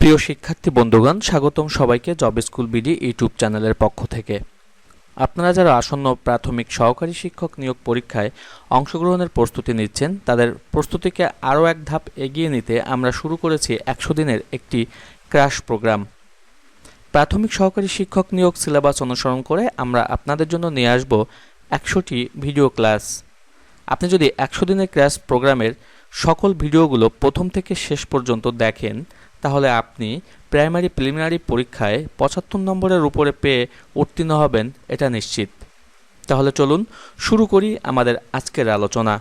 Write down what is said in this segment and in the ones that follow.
প্রিয় শিক্ষার্থী বন্ধুগণ, স্বাগতম সবাইকে জব স্কুল বিডি ইউটিউব চ্যানেলের পক্ষ থেকে। আপনারা যারা আসন্ন প্রাথমিক সহকারী শিক্ষক নিয়োগ পরীক্ষায় অংশগ্রহণের প্রস্তুতি নিচ্ছেন, তাদের প্রস্তুতিকে আরও এক ধাপ এগিয়ে নিতে আমরা শুরু করেছি একশো দিনের একটি ক্র্যাশ প্রোগ্রাম। প্রাথমিক সহকারী শিক্ষক নিয়োগ সিলেবাস অনুসরণ করে আমরা আপনাদের জন্য নিয়ে আসব একশোটি ভিডিও ক্লাস। আপনি যদি একশো দিনের ক্র্যাশ প্রোগ্রামের সকল ভিডিওগুলো প্রথম থেকে শেষ পর্যন্ত দেখেন তাহলে আপনি প্রাইমারি প্রিলিমিনারি পরীক্ষায় পঁচাত্তর নম্বরের উপরে পেয়ে উত্তীর্ণ হবেন, এটা নিশ্চিত। তাহলে চলুন শুরু করি আমাদের আজকের আলোচনা।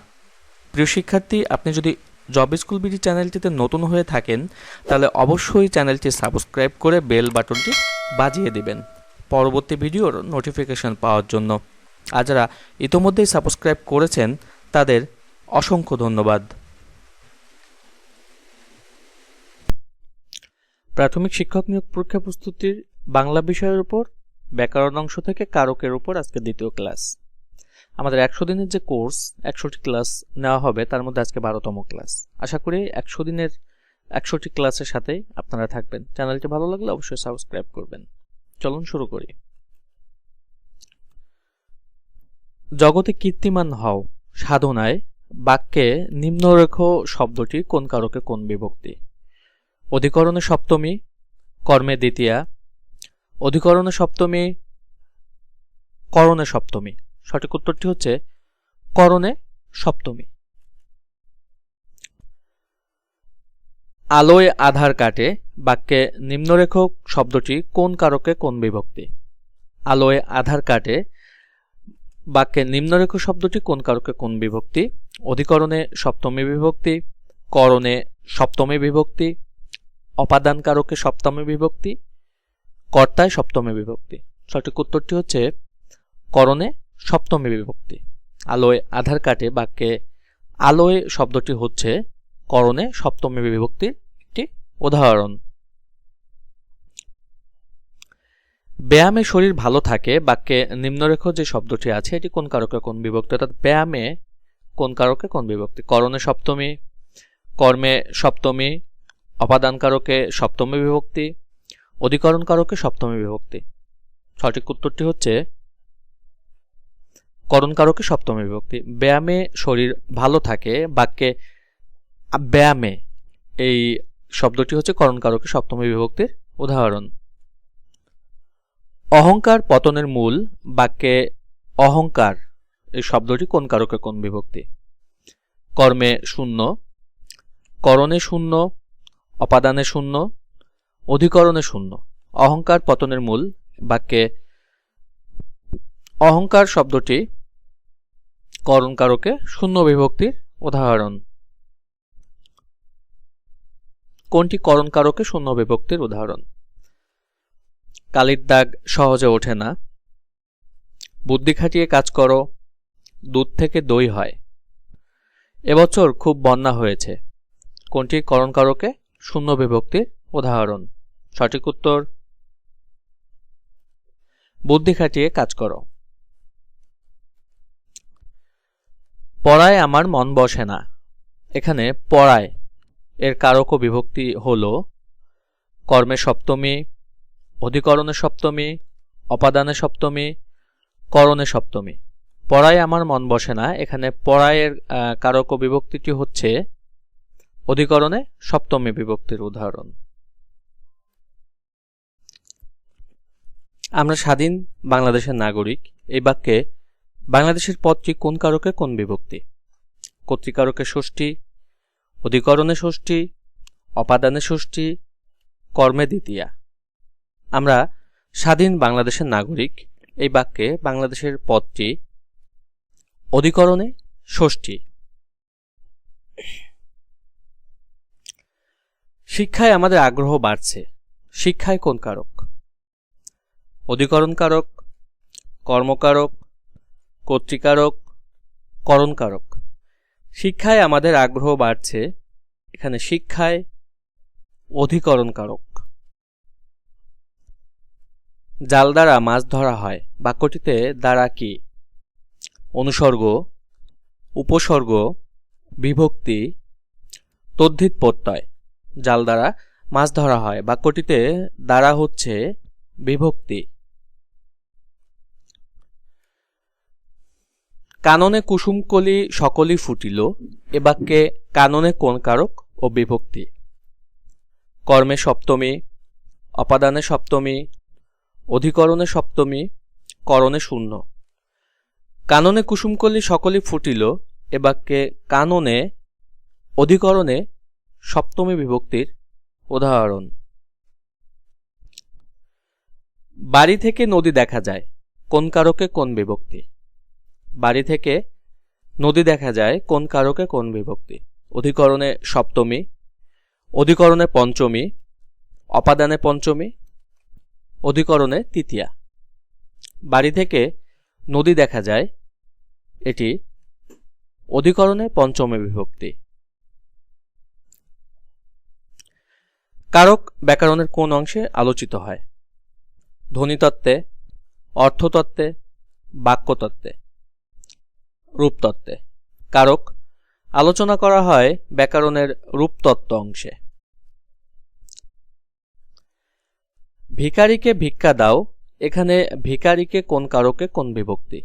প্রিয় শিক্ষার্থী, আপনি যদি জব স্কুল বিডি চ্যানেলটিতে নতুন হয়ে থাকেন, তাহলে অবশ্যই চ্যানেলটি সাবস্ক্রাইব করে বেল বাটনটি বাজিয়ে দিবেন, পরবর্তী ভিডিওর নোটিফিকেশন পাওয়ার জন্য। আর যারা ইতোমধ্যেই সাবস্ক্রাইব করেছেন, তাদের অসংখ্য ধন্যবাদ। প্রাথমিক শিক্ষক নিয়োগ পরীক্ষা প্রস্তুতির বাংলা বিষয়ের উপর, ব্যাকরণ অংশ থেকে কারকের উপর আজকে দ্বিতীয় ক্লাস। আমাদের একশো দিনের যে কোর্স, একশোটি ক্লাস নেওয়া হবে, তার মধ্যে আজকে বারোতম ক্লাস। আশা করি একশো দিনের, একশোটি ক্লাসের সাথে আপনারা থাকবেন। চ্যানেলটি ভালো লাগলে অবশ্যই সাবস্ক্রাইব করবেন। চলুন শুরু করি। জগতে কীর্তিমান হও, সাধনায় বাক্যে নিম্নরেখ শব্দটি কোন কারকে কোন বিভক্তি? অধিকরণে সপ্তমী, কর্মে দ্বিতীয়া। অধিকরণে সপ্তমী, করণে সপ্তমী। সঠিক উত্তরটি হচ্ছে করণে সপ্তমী। আলোয় আধার কাটে, বাক্যে নিম্নরেখক শব্দটি কোন কারকে কোন বিভক্তি? আলোয় আধার কাটে, বাক্যে নিম্নরেখ শব্দটি কোন কারকে কোন বিভক্তি? অধিকরণে সপ্তমী বিভক্তি, করণে সপ্তমী বিভক্তি অপাদান কারকে সপ্তমী বিভক্তি, কর্তায় সপ্তমী বিভক্তি। সঠিক উত্তরটি হচ্ছে করণে সপ্তমী বিভক্তি। আলোয় আধার কাটে বাক্যে, আলোয় শব্দটি হচ্ছে করণে সপ্তমী বিভক্তির একটি উদাহরণ। ব্যায়ামে শরীর ভালো থাকে, বাক্যে নিম্নরেখ যে শব্দটি আছে, এটি কোন কারকে কোন বিভক্তি? অর্থাৎ ব্যায়ামে কোন কারকে কোন বিভক্তি? করণে সপ্তমী, কর্মে সপ্তমী অপাদান কারকে সপ্তমী বিভক্তি অধিকরণ কারকে সপ্তমী বিভক্তি। সঠিক উত্তরটি হচ্ছে করণ কারকে সপ্তমী বিভক্তি। ব্যায়ামে শরীর ভালো থাকে, বাক্যে ব্যায়ামে এই শব্দটি হচ্ছে করণ কারকে সপ্তমী বিভক্তির উদাহরণ। অহংকার পতনের মূল, বাক্যে অহংকার, এই শব্দটি কোন কারকে কোন বিভক্তি? কর্মে শূন্য, করণে শূন্য অপাদানে শূন্য, অধিকরণে শূন্য। অহংকার পতনের মূল বাক্যে অহংকার শব্দটি করণকারকে শূন্য বিভক্তির উদাহরণ। কোনটি করণকারকে শূন্য বিভক্তির উদাহরণ? কালির দাগ সহজে ওঠে না। বুদ্ধি খাটিয়ে কাজ করো, দুধ থেকে দই হয়। এবছর খুব বন্যা হয়েছে। কোনটি করণ কারকে শূন্য বিভক্তির উদাহরণ। সঠিক উত্তর? বুদ্ধি খাটিয়ে কাজ করো। পড়ায় আমার মন বসে না। এখানে পড়ায় এর কারক বিভক্তি হল কর্মে সপ্তমী, অধিকরণে সপ্তমী, অপাদানে সপ্তমী, করণে সপ্তমী। পড়ায় আমার মন বসে না। এখানে পড়ায়ের কারক বিভক্তিটি হচ্ছে অধিকরণে সপ্তমী বিভক্তির উদাহরণ। আমরা স্বাধীন বাংলাদেশের নাগরিক। এই বাক্যে, বাংলাদেশের পদটি কোন কারকে কোন বিভক্তি? কর্তৃকারকে ষষ্ঠী, অধিকরণে ষষ্ঠী, অপাদানে ষষ্ঠী, কর্মে দ্বিতীয়া। আমরা স্বাধীন বাংলাদেশের নাগরিক। এই বাক্যে বাংলাদেশের পদটি অধিকরণে ষষ্ঠী। শিক্ষায় আমাদের আগ্রহ বাড়ছে। শিক্ষায় কোন কারক? অধিকরণ কারক কর্মকারক, কর্তৃকারক, করণকারক। শিক্ষায় আমাদের আগ্রহ বাড়ছে, এখানে শিক্ষায় অধিকরণ কারক জাল দ্বারা মাছ ধরা হয়, বাক্যটিতে দ্বারা কি? অনুসর্গ, উপসর্গ, বিভক্তি, তদ্ধিত প্রত্যয়। জাল দ্বারা মাছ ধরা হয় বাক্যটিতে দ্বারা হচ্ছে বিভক্তি। কাননে কুসুমকলি সকলই ফুটিল, এ বাক্যে কাননে কোন কারক ও বিভক্তি? কর্মে সপ্তমী, অপাদানে সপ্তমী, অধিকরণে সপ্তমী, করণে শূন্য। কাননে কুসুমকলি সকলই ফুটিল, এ বাক্যে কাননে, অধিকরণে সপ্তমী বিভক্তির উদাহরণ। বাড়ি থেকে নদী দেখা যায়, কোন কারকে কোন বিভক্তি? বাড়ি থেকে নদী দেখা যায়, কোন কারকে কোন বিভক্তি? অধিকরণে সপ্তমী, অধিকরণে পঞ্চমী, অপাদানে পঞ্চমী, অধিকরণে তৃতীয়া। বাড়ি থেকে নদী দেখা যায়, এটি অধিকরণে পঞ্চমী বিভক্তি। কারক ব্যাকরণের কোন অংশে আলোচিত হয়? ধ্বনিতত্ত্বে, অর্থতত্ত্বে, বাক্যতত্ত্বে, রূপতত্ত্বে। কারক আলোচনা করা হয় ব্যাকরণের রূপতত্ত্ব অংশে। ভিকারিকে ভিক্ষা দাও, এখানে ভিকারিকে কোন কারকে কোন বিভক্তি?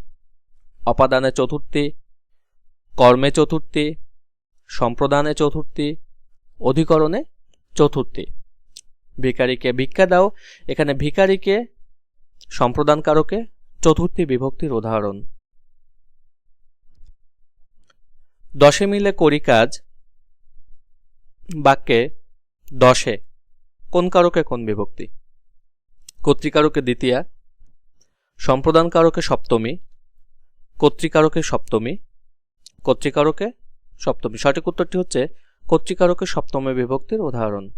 অপাদানে চতুর্থী, কর্মে চতুর্থী, সম্প্রদানে চতুর্থী, অধিকরণে চতুর্থী। ভিকারিকে ভিক্ষা দাও, এখানে ভিকারিকে সম্প্রদানকারকে চতুর্থী বিভক্তির উদাহরণ। দশে মিলে করি কাজ, বাক্যে দশে, কোন কারকে কোন বিভক্তি? কর্তৃকারকে দ্বিতীয়া, সম্প্রদানকারকে সপ্তমী, কর্তৃকারকে সপ্তমী কর্তৃকারকে সপ্তমী। সঠিক উত্তরটি হচ্ছে কর্তৃকারকে সপ্তমী বিভক্তির উদাহরণ।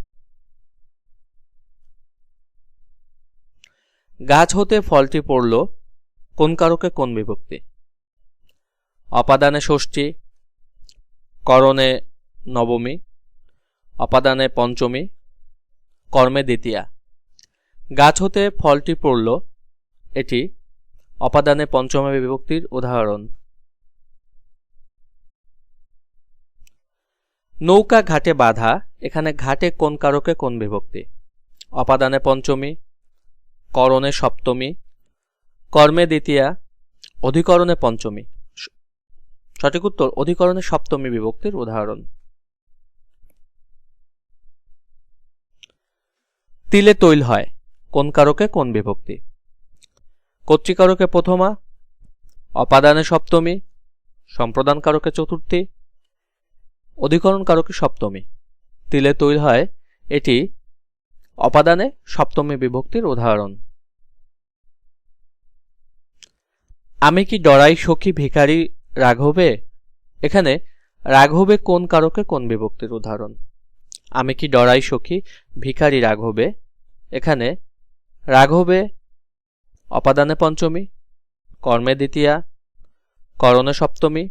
গাছ হতে ফলটি পড়ল, কোন কারকে কোন বিভক্তি? অপাদানে ষষ্ঠী, করণে নবমী, অপাদানে পঞ্চমী, কর্মে দ্বিতীয়া। গাছ হতে ফলটি পড়ল, এটি অপাদানে পঞ্চমী বিভক্তির উদাহরণ। নৌকা ঘাটে বাধা, এখানে ঘাটে কোন কারকে কোন বিভক্তি? অপাদানে পঞ্চমী, করণে সপ্তমী, কর্মে দ্বিতীয়া, অধিকরণে পঞ্চমী। সঠিক উত্তর, অধিকরণে সপ্তমী বিভক্তির উদাহরণ। তিলে তৈল হয়, কোন কারকে কোন বিভক্তি? কর্তৃকারকে প্রথমা, অপাদানে সপ্তমী, সম্প্রদান কারকে চতুর্থী অধিকরণ কারকে সপ্তমী। তিলে তৈল হয়, এটি অপাদানে সপ্তমী বিভক্তির উদাহরণ। আমি কি ডরাই সখী ভিখারি রাঘবে? এখানে রাঘবে কোন কারকে কোন বিভক্তির উদাহরণ? আমি কি ডরাই সখী ভিখারি রাঘবে? এখানে রাঘবে অপাদানে পঞ্চমী, কর্মে দ্বিতীয়া, করণে সপ্তমী,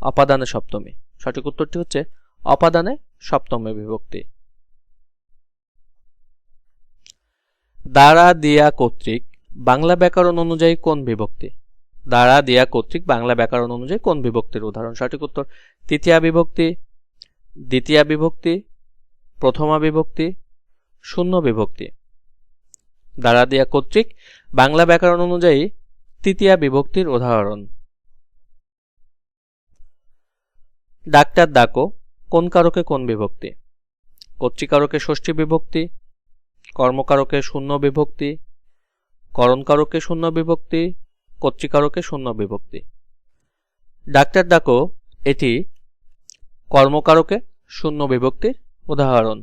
অপাদানে সপ্তমী। সঠিক উত্তরটি হচ্ছে অপাদানে সপ্তমী বিভক্তি। দ্বারা দিয়া কর্তৃক বাংলা ব্যাকরণ অনুযায়ী কোন বিভক্তি? দ্বারা দিয়া কর্তৃক বাংলা ব্যাকরণ অনুযায়ী কোন বিভক্তির উদাহরণ? সঠিক উত্তর, তৃতীয়া বিভক্তি, দ্বিতীয়া বিভক্তি, প্রথমা বিভক্তি, শূন্য বিভক্তি। দ্বারা দিয়া কর্তৃক বাংলা ব্যাকরণ অনুযায়ী তৃতীয়া বিভক্তির উদাহরণ। ডাক্তার ডাকো, কোন কারকে কোন বিভক্তি? কর্তৃকারকে ষষ্ঠী বিভক্তি, কর্মকারকে শূন্য বিভক্তি, করণকারকে শূন্য বিভক্তি, কর্তৃকারকে শূন্য বিভক্তি। ডাক্তার ডাকো, এটি কর্মকারকে শূন্য বিভক্তির উদাহরণ।